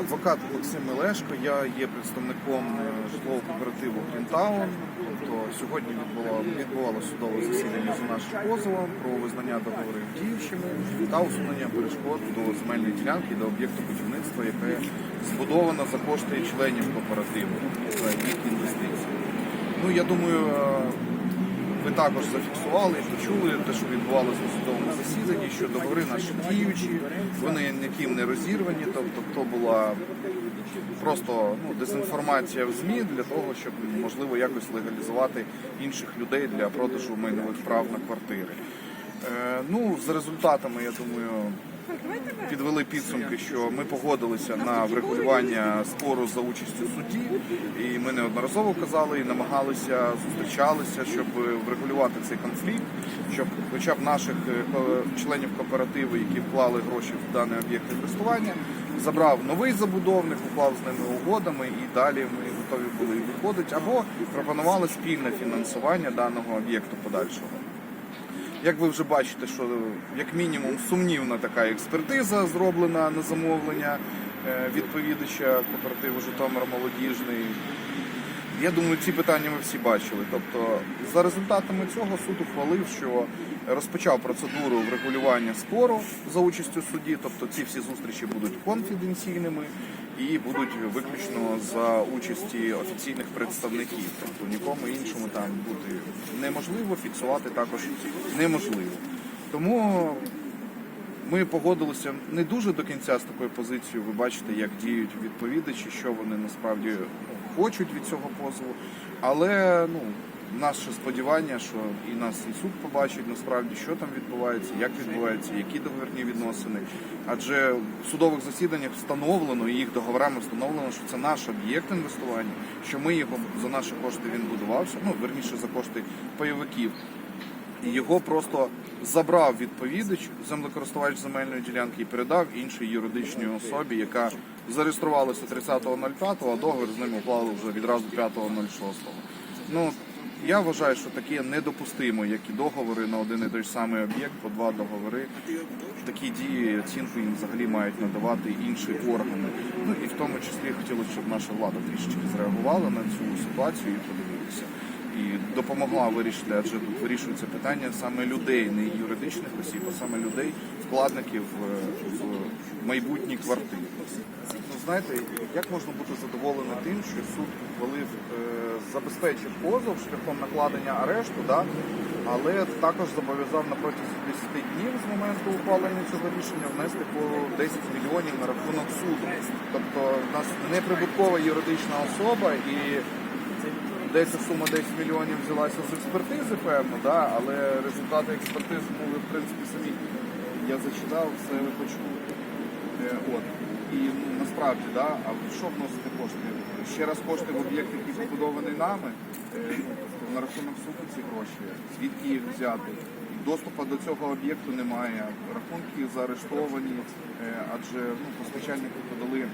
Адвокат Максим Мелешко, я є представником е, житлового кооперативу Грінтаун. Тобто сьогодні відбуло, відбувалося судове засідання за нашим позовом про визнання договорів діючими та усунення перешкод до земельної ділянки до об'єкту будівництва, яке збудовано за кошти членів кооперативу їх інвестиції. Ну я думаю. Ви також зафіксували і почули те, що відбувалося на судовому засіданні, що договори наші діючі, вони ніким не розірвані, тобто то була просто ну, дезінформація в ЗМІ для того, щоб можливо якось легалізувати інших людей для продажу майнових прав на квартири. Е, ну, за результатами, я думаю, підвели підсумки, що ми погодилися на врегулювання спору за участю судді, і ми неодноразово казали і намагалися зустрічалися, щоб врегулювати цей конфлікт, щоб хоча б наших е, членів кооперативу, які вклали гроші в даний об'єкт інвестування, забрав новий забудовник, уклав з ними угодами, і далі ми готові були виходити або пропонували спільне фінансування даного об'єкту подальшого. Як ви вже бачите, що як мінімум сумнівна така експертиза зроблена на замовлення е, відповідача кооперативу Житомир Молодіжний. Я думаю, ці питання ми всі бачили. Тобто, за результатами цього суд ухвалив, що розпочав процедуру врегулювання спору за участю судді. Тобто ці всі зустрічі будуть конфіденційними і будуть виключно за участі офіційних представників. Тобто нікому іншому там бути неможливо, фіксувати також неможливо. Тому ми погодилися не дуже до кінця з такою позицією. Ви бачите, як діють відповідачі, що вони насправді ну, хочуть від цього позову. Але ну, наше сподівання, що і нас і суд побачить насправді, що там відбувається, як відбувається, які договірні відносини. Адже в судових засіданнях встановлено і їх договорами встановлено, що це наш об'єкт інвестування, що ми його за наші кошти він будувався, ну верніше за кошти пайовиків. І його просто забрав відповідач, землекористувач земельної ділянки і передав іншій юридичній особі, яка зареєструвалася 30.05, а договір з ним уклали вже відразу 5.06. Ну, я вважаю, що таке недопустимо, як і договори на один і той самий об'єкт, по два договори. Такі дії оцінку їм взагалі мають надавати інші органи. Ну і в тому числі хотілося, щоб наша влада трішечки зреагувала на цю ситуацію і подивилася і допомогла вирішити, адже тут вирішується питання саме людей, не юридичних осіб, а саме людей, вкладників е, в майбутні квартири. Ну, знаєте, як можна бути задоволеним тим, що суд ухвалив, е, забезпечив позов шляхом накладення арешту, да? але також зобов'язав на протязі 10 днів з моменту ухвалення цього рішення внести по 10 мільйонів на рахунок суду. Тобто в нас неприбуткова юридична особа і Десь сума 10 мільйонів взялася з експертизи, певно, да? але результати експертизи ви, в принципі, самі я зачитав, все ви. Е, от. І ну, насправді, да? а що вносити кошти? Ще раз кошти в об'єкт, який побудований нами, е, ну, на рахунок суду ці гроші, звідки їх взяти. Доступу до цього об'єкту немає, рахунки заарештовані, е, адже ну, постачальники подали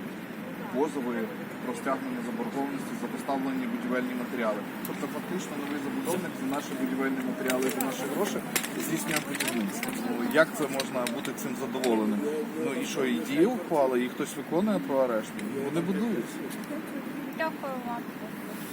позови про стягнення заборгованості за поставлені будівельні матеріали. Тобто фактично новий забудовник за наші будівельні матеріали за наші гроші здійснює будівництво. Ну, як це можна бути цим задоволеним? Ну і що, і дії ухвали, і хтось виконує про арешт? Вони будуються. Дякую вам.